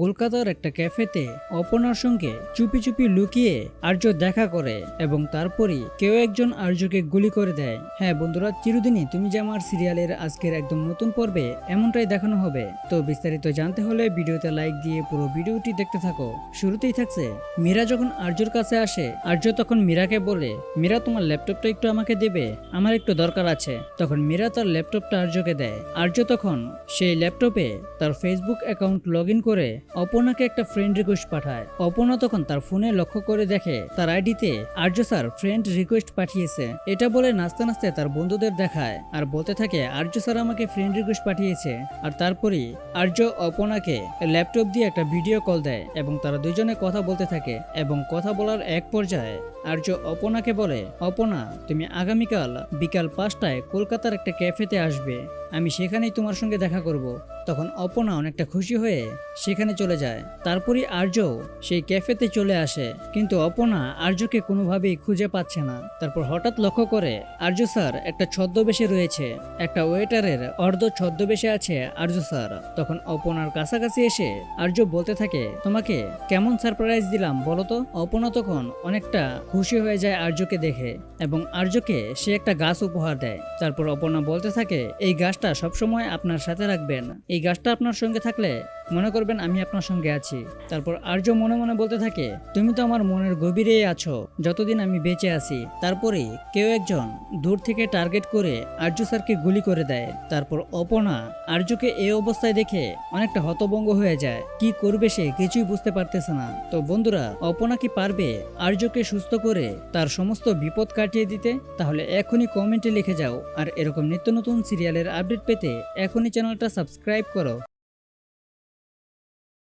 কলকাতার একটা ক্যাফেতে অপনার সঙ্গে চুপি চুপি লুকিয়ে আর্য দেখা করে এবং তারপরই কেউ একজন আর্যকে গুলি করে দেয়। হ্যাঁ বন্ধুরা, চিরদিনই তুমি যে আমার সিরিয়ালের আজকের একদম নতুন পর্বে এমনটাই দেখানো হবে। তো বিস্তারিত জানতে হলে ভিডিওতে লাইক দিয়ে পুরো ভিডিওটি দেখতে থাকো। শুরুতেই থাকছে, মীরা যখন আর্যর কাছে আসে, আর্য তখন মীরাকে বলে, মীরা, তোমার ল্যাপটপটা একটু আমাকে দেবে? আমার একটু দরকার আছে। তখন মীরা তার ল্যাপটপটা আর্যকে দেয়। আর্য তখন সেই ল্যাপটপে তার ফেসবুক অ্যাকাউন্ট লগ করে অপনাকে একটা ফ্রেন্ড রিকোয়েস্ট পাঠায়। অপনা তখন তার ফোনে লক্ষ্য করে দেখে, তার আইডিতে আর্য স্যার ফ্রেন্ড রিকোয়েস্ট পাঠিয়েছে। এটা বলে নাচতে নাচতে তার বন্ধুদের দেখায় আর বলতে থাকে, আর্য স্যার আমাকে ফ্রেন্ড রিকোয়েস্ট পাঠিয়েছে। আর তারপরেই আর্য অপনাকে ল্যাপটপ দিয়ে একটা ভিডিও কল দেয় এবং তারা দুজনে কথা বলতে থাকে এবং কথা বলার এক পর্যায়ে আর্য অপনাকে বলে, অপনা, তুমি আগামীকাল বিকাল পাঁচটায় কলকাতার একটা ক্যাফেতে আসবে। আমি সেখানেই তোমার সঙ্গে দেখা করব। তখন অপনা অনেকটা খুশি হয়ে সেখানে চলে যায়। তারপরই আর্য সেই ক্যাফেতে চলে আসে। কিন্তু অপনা আর্যকে কোনোভাবেই খুঁজে পাচ্ছে না। তারপর হঠাৎ লক্ষ্য করে আর্য স্যার একটা ছদ্মবেশে রয়েছে। একটা ওয়েটারের অর্ধ ছদ্মবেশে আছে আর্য স্যার। তখন অপনার কাছাকাছি এসে আর্য বলতে থাকে, তোমাকে কেমন সারপ্রাইজ দিলাম বলো তো? অপনা তখন অনেকটা খুশি হয়ে যায় আর্যকে দেখে এবং আর্যকে সে একটা গাছ উপহার দেয়। তারপর অপর্ণা বলতে থাকে, এই গাছটা সবসময় আপনার সাথে রাখবেন। এই গাছটা আপনার সঙ্গে থাকলে মনে করবেন আমি আপনার সঙ্গে আছি। তারপর আর্য মনে মনে বলতে থাকে, তুমি তো আমার মনের গভীরেই আছো, যতদিন আমি বেঁচে আছি। তারপরে কেউ একজন দূর থেকে টার্গেট করে আর্য স্যারকে গুলি করে দেয়। তারপর অপনা আর্যকে এই অবস্থায় দেখে অনেকটা হতভঙ্গ হয়ে যায়। কি করবে সে কিছুই বুঝতে পারতেছে না। তো বন্ধুরা অপনা কি পারবে আর্যকে সুস্থ করে তার সমস্ত বিপদ কাটিয়ে দিতে? তাহলে এখনই কমেন্টে লিখে যাও। আর এরকম নিত্য নতুন সিরিয়ালের আপডেট পেতে এখনই চ্যানেলটা সাবস্ক্রাইব করো।